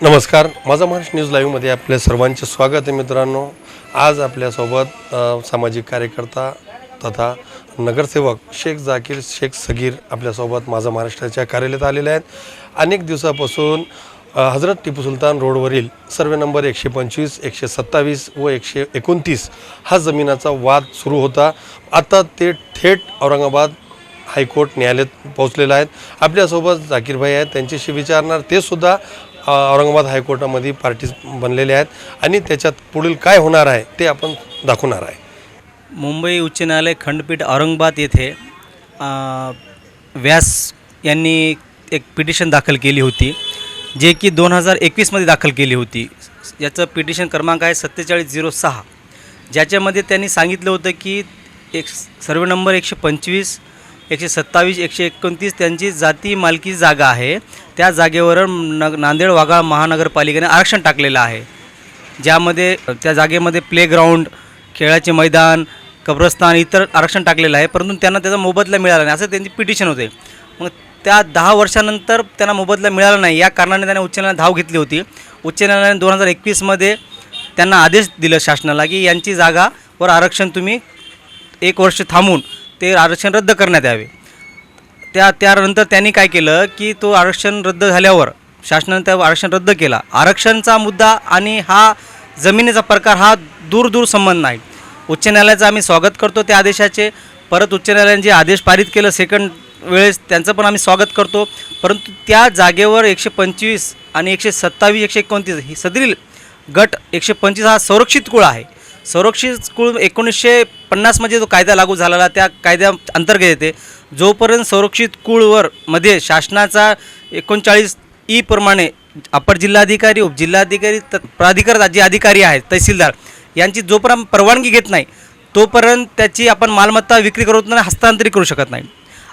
नमस्कार माझा महाराष्ट्र न्यूज लाईव्हमध्ये आपल्या सर्वांचे स्वागत आहे मित्रांनो. आज आपल्यासोबत सामाजिक कार्यकर्ता तथा नगरसेवक शेख जाकीर शेख सगीर आपल्यासोबत माझा महाराष्ट्राच्या कार्यालयात आलेले आहेत. अनेक दिवसापासून हजरत टिपू सुलतान रोडवरील सर्वे नंबर एकशे पंचवीस एकशे सत्तावीस व एकशे एकोणतीस हा जमिनाचा वाद सुरू होता. आता ते थेट औरंगाबाद हायकोर्ट न्यायालयात पोहोचलेलं आहेत. आपल्यासोबत जाकीरभाई आहेत त्यांच्याशी विचारणार ते सुद्धा औरंगाबाद हायकोर्टामध्ये पार्टीज बनलेले आहेत आणि त्याच्यात पुढील काय होणार आहे ते आपण दाखवणार आहे. मुंबई उच्च न्यायालय खंडपीठ औरंगाबाद येथे व्यास यांनी एक पिटिशन दाखल केली होती जे की दोन हजार एकवीसमध्ये दाखल केली होती. याचं पिटिशन क्रमांक आहे सत्तेचाळीस झिरो सहा. ज्याच्यामध्ये त्यांनी सांगितलं होतं की एक सर्वे नंबर एकशे पंचवीस एकशे सत्तावीस एकशे एकोणतीस त्यांची जाती मालकी जागा आहे. त्या जागेवर नग नांदेड वाघाळ महानगरपालिकेने आरक्षण टाकलेलं आहे. ज्यामध्ये त्या जागेमध्ये प्लेग्राऊंड खेळाचे मैदान कब्रस्तान इतर आरक्षण टाकलेलं आहे. परंतु त्यांना त्याचा मोबदला मिळाला नाही. असं त्यांची पिटिशन होते. मग त्या दहा वर्षानंतर त्यांना मोबदला मिळाला नाही. या कारणाने त्याने उच्च न्यायालयात धाव घेतली होती. उच्च न्यायालयाने दोन हजार एकवीसमध्ये त्यांना आदेश दिलं शासनाला की यांची जागावर आरक्षण तुम्ही एक वर्ष थांबून ते आरक्षण रद्द करण्यात यावे. त्या त्यानंतर त्यांनी काय केलं की तो आरक्षण रद्द झाल्यावर शासनानं त्या आरक्षण रद्द केला. आरक्षणचा मुद्दा आणि हा जमिनीचा प्रकार हा दूर दूर संबंध नाही. उच्च न्यायालयाचं आम्ही स्वागत करतो त्या आदेशाचे. परत उच्च न्यायालयाने जे आदेश पारित केलं सेकंड वेळेस त्यांचं पण आम्ही स्वागत करतो. परंतु त्या जागेवर एकशे पंचवीस आणि एकशे सत्तावीस एकशे एकोणतीस ही सदरील गट एकशे पंचवीस हा संरक्षित कुळ आहे. संरक्षित कुळ एकोणीसशे पन्नासमध्ये जो कायदा लागू झालेला त्या कायद्या अंतर्गत येते. जोपर्यंत संरक्षित कुळवर मध्ये शासनाचा एकोणचाळीस ई प्रमाणे अपर जिल्हाधिकारी उपजिल्हाधिकारी त प्राधिकार जे अधिकारी आहेत तहसीलदार यांची जोपर्यंत परवानगी घेत नाही तोपर्यंत त्याची आपण मालमत्ता विक्री करत नाही हस्तांतरित करू शकत नाही.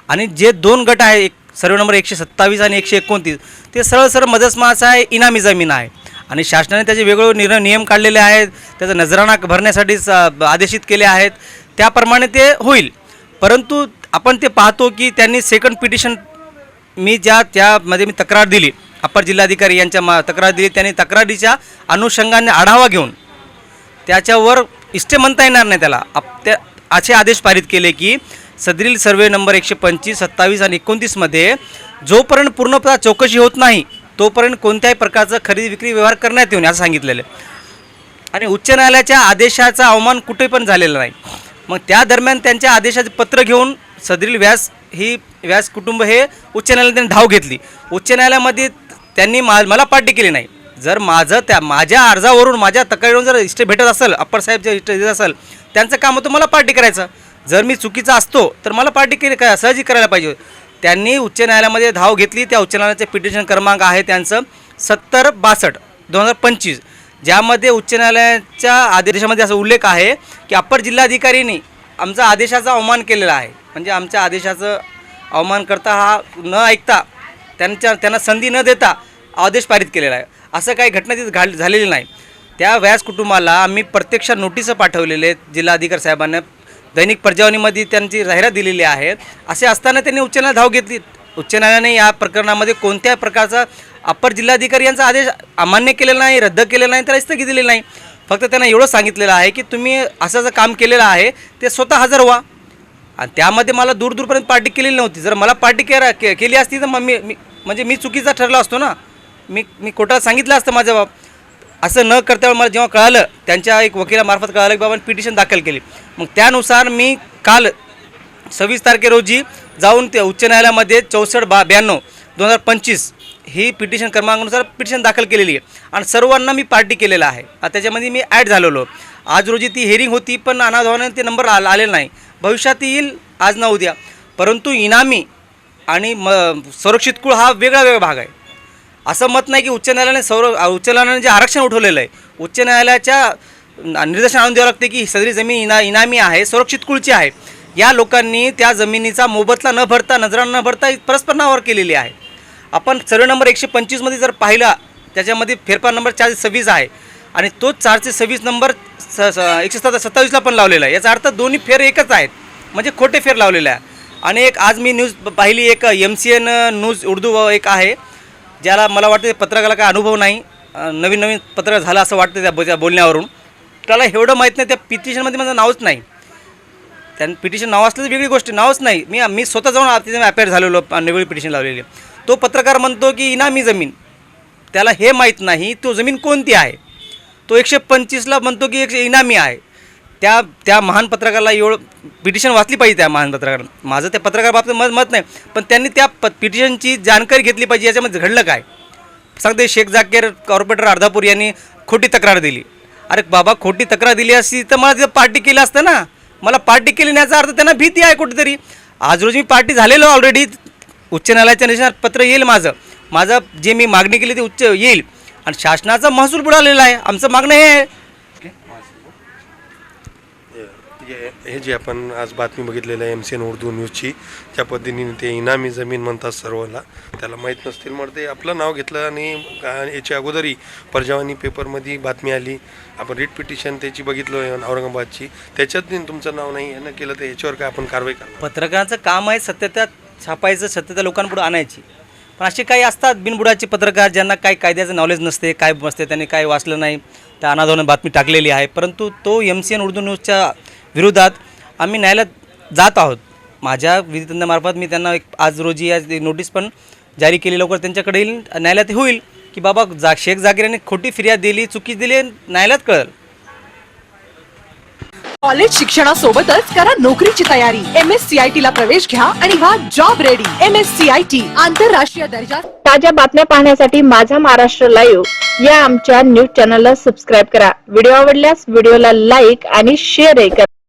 आणि जे दोन गट आहे एक सर्व नंबर एकशे सत्तावीस आणि एकशे एकोणतीस ते सरळ सरळ मदसमास आहे इनामी जमीन आहे. आणि शासनाने त्याचे वेगवेगळे निर्णय नियम काढलेले आहेत त्याचा नजराणा भरण्यासाठी आदेशित केले आहेत त्याप्रमाणे ते होईल. परंतु आपण ते पाहतो की त्यांनी सेकंड पिटिशन मी ज्या त्यामध्ये मी तक्रार दिली. अप्पर जिल्हाधिकारी यांच्या मा तक्रार दिली. त्यांनी तक्रारीच्या अनुषंगाने आढावा घेऊन त्याच्यावर इष्टे म्हणता येणार नाही त्याला. आप त्या असे आदेश पारित केले की सदरील सर्वे नंबर एकशे पंचवीस सत्तावीस आणि एकोणतीसमध्ये जोपर्यंत पूर्णतः चौकशी होत नाही तोपर्यंत कोणत्याही प्रकारचं खरेदी विक्री व्यवहार करण्यात येऊन असं सांगितलेलं आहे. आणि उच्च न्यायालयाच्या आदेशाचा अवमान कुठे पण झालेला नाही. मग त्या दरम्यान त्यांच्या आदेशाचे पत्र घेऊन सदरील व्यास ही व्यास कुटुंब हे उच्च न्यायालयाने धाव घेतली. उच्च न्यायालयामध्ये त्यांनी मा मला पाठी केली नाही. जर माझं त्या माझ्या अर्जावरून माझ्या तक्रारीवरून जर इष्ट भेटत असेल अप्पर साहेब जे इष्ट देत असेल त्यांचं काम होतं मला पार्टी करायचं. जर मी चुकीचा असतो तर मला पार्टी केली काय सहजी करायला पाहिजे. त्यांनी उच्च न्यायालयामध्ये धाव घेतली. त्या उच्च न्यायालयाचे पिटिशन क्रमांक आहे त्यांचं सत्तर बासष्ट दोन हजार पंचवीस. ज्यामध्ये उच्च न्यायालयाच्या आदेशामध्ये असा उल्लेख आहे की अप्पर जिल्हाधिकारीनी आमचा आदेशाचा अवमान केलेला आहे. म्हणजे आमच्या आदेशाचं अवमान करता हा न ऐकता त्यांच्या त्यांना संधी न देता आदेश पारित केलेला आहे. असं काही घटना तिथे घाल झालेली नाही. त्या व्यास कुटुंबाला आम्ही प्रत्यक्ष नोटिसं पाठवलेले आहेत जिल्हाधिकारी साहेबांना. दैनिक प्रजावणीमध्ये त्यांची जाहिरात दिलेली आहे असे असताना त्यांनी उच्च न्यायालयात धाव घेतली. उच्च न्यायालयाने या प्रकरणामध्ये कोणत्या प्रकारचा अप्पर जिल्हाधिकारी यांचा आदेश अमान्य केलेला नाही रद्द केलेला नाही तर स्थगित दिलेली नाही. फक्त त्यांना एवढं सांगितलेलं आहे की तुम्ही असं जर काम केलेलं आहे ते स्वतः हजर व्हा. आणि त्यामध्ये मला दूर दूरपर्यंत पार्टी केलेली नव्हती. जर मला पार्टी के केली असती तर मग मी मी- म्हणजे मी चुकीचा ठरला असतो ना. मी मी कोर्टाला सांगितलं असतं माझ्या बाब असं न करता मला जेव्हा कळालं त्यांच्या एक वकिलामार्फत कळालं की बाबा पिटिशन दाखल केली. मग त्यानुसार मी काल सव्वीस तारखे रोजी जाऊन ते उच्च न्यायालयामध्ये चौसष्ट बा ब्याण्णव दोन हजार पंचवीस ही पिटिशन क्रमांकानुसार पिटिशन दाखल केलेली आहे. आणि सर्वांना मी पार्टी केलेला आहे. त्याच्यामध्ये मी ॲड झालेलो. आज रोजी ती हेरिंग होती पण अनाधावाने ते नंबर आला आलेला नाही. भविष्यात येईल आज ना उद्या. परंतु इनामी आणि म संरक्षित कुळ हा वेगळा वेगळा भाग आहे. असं मत नाही की उच्च न्यायालयाने सौर उच्च न्यायालयाने जे आरक्षण उठवलेलं आहे उच्च न्यायालयाच्या निर्देशन आणून द्यावं लागते की सदरी जमीन इना इनामी आहे सुरक्षित कुळची आहे. या लोकांनी त्या जमिनीचा मोबदला न भरता नजरा न भरता परस्पर नावावर केलेली आहे. आपण सर्वे नंबर एकशे पंचवीसमध्ये जर पाहिला त्याच्यामध्ये फेरफार नंबर चारशे सव्वीस आहे. आणि तोच चारशे सव्वीस नंबर स स एकशे सत्ता सत्तावीसला पण लावलेला आहे. याचा अर्थ दोन्ही फेर एकच आहेत. म्हणजे खोटे फेर लावलेले आहे. आणि एक आज मी न्यूज पाहिली एक M C N news Urdu एक आहे. ज्याला मला वाटतं पत्रकाला काय अनुभव नाही नवीन नवीन पत्रकार झालं असं वाटतं त्या त्या बोलण्यावरून. त्याला एवढं माहीत नाही त्या पिटिशनमध्ये माझं नावच नाही. त्यानं पिटिशन नाव असलं तर वेगळी गोष्ट नावच नाही. मी मी स्वतः जाऊन तिथे अपेअर झालेलो वेगळी पिटिशन लावलेली. तो पत्रकार म्हणतो की इनामी जमीन. त्याला हे माहीत नाही तो जमीन कोणती आहे? तो एकशे पंचवीसला म्हणतो की एकशे इनामी आहे. त्या त्या महान पत्रकाराला एवढं पिटिशन वाचली पाहिजे त्या महान पत्रकाराला माझं त्या पत्रकार बाबतीत मत मत नाही. पण त्यांनी त्या प पिटिशनची जानकारी घेतली पाहिजे याच्यामध्ये घडलं काय? सांगते शेख जाकीर कॉर्पोरेटर अर्धापूर यांनी खोटी तक्रार दिली. अरे बाबा खोटी तक्रार दिली असती तर मला पार्टी केलं असतं ना. मला पार्टी केली नाही याचा अर्थ त्यांना भीती आहे कुठेतरी. आज रोजी मी पार्टी झालेलो ऑलरेडी उच्च न्यायालयाच्या निशाणात पत्र येईल माझं. माझं जे मी मागणी केली ते उच्च येईल. आणि शासनाचा महसूल बुडालेला आहे. आमचं मागणं हे आहे. हे हे जे आपण आज बातमी बघितलेलं आहे एम सी एन उर्दू न्यूजची ज्या पद्धतीने ते इनामी जमीन म्हणतात सर्वांना. त्याला माहीत नसतील मग ते आपलं नाव घेतलं आणि याच्या अगोदरही परजावानी पेपरमध्ये बातमी आली. आपण रिट पिटिशन त्याची बघितलं औरंगाबादची. त्याच्यात तुमचं नाव नाही यानं केलं तर याच्यावर काय आपण कारवाई करणार? पत्रकाराचं काम आहे सत्यता छापायचं सत्यता लोकांपुढे आणायची. पण असे काही असतात बिनबुडाचे पत्रकार ज्यांना काही कायद्याचं नॉलेज नसते काय नसते त्यांनी काय वाचलं नाही. त्या अनाधाने बातमी टाकलेली आहे. परंतु तो एम सी एन उर्दू न्यूजच्या विरोधात आम्ही न्यायालयात जात आहोत. माझ्या विधितज्ञामार्फत मी त्यांना एक आज रोजी आज नोटीस पण जारी केली. लवकर त्यांच्याकडे येईल. न्यायालयात होईल की बाबा जा शेख जागीर यांनी खोटी फिर्याद दिली चुकी दिली न्यायालयात कळेल. कॉलेज शिक्षणासोबतच करा नोकरीची तयारी. M S C I T ला प्रवेश घ्या आणि व्हा job ready M S C I T आंतरराष्ट्रीय दर्जा ताज्या बातम्या पाहण्यासाठी माझा महाराष्ट्र लाईव्ह. या आमच्या न्यूज चॅनलला सबस्क्राईब करा. व्हिडिओ आवडल्यास व्हिडिओला लाईक आणि शेअरही करा.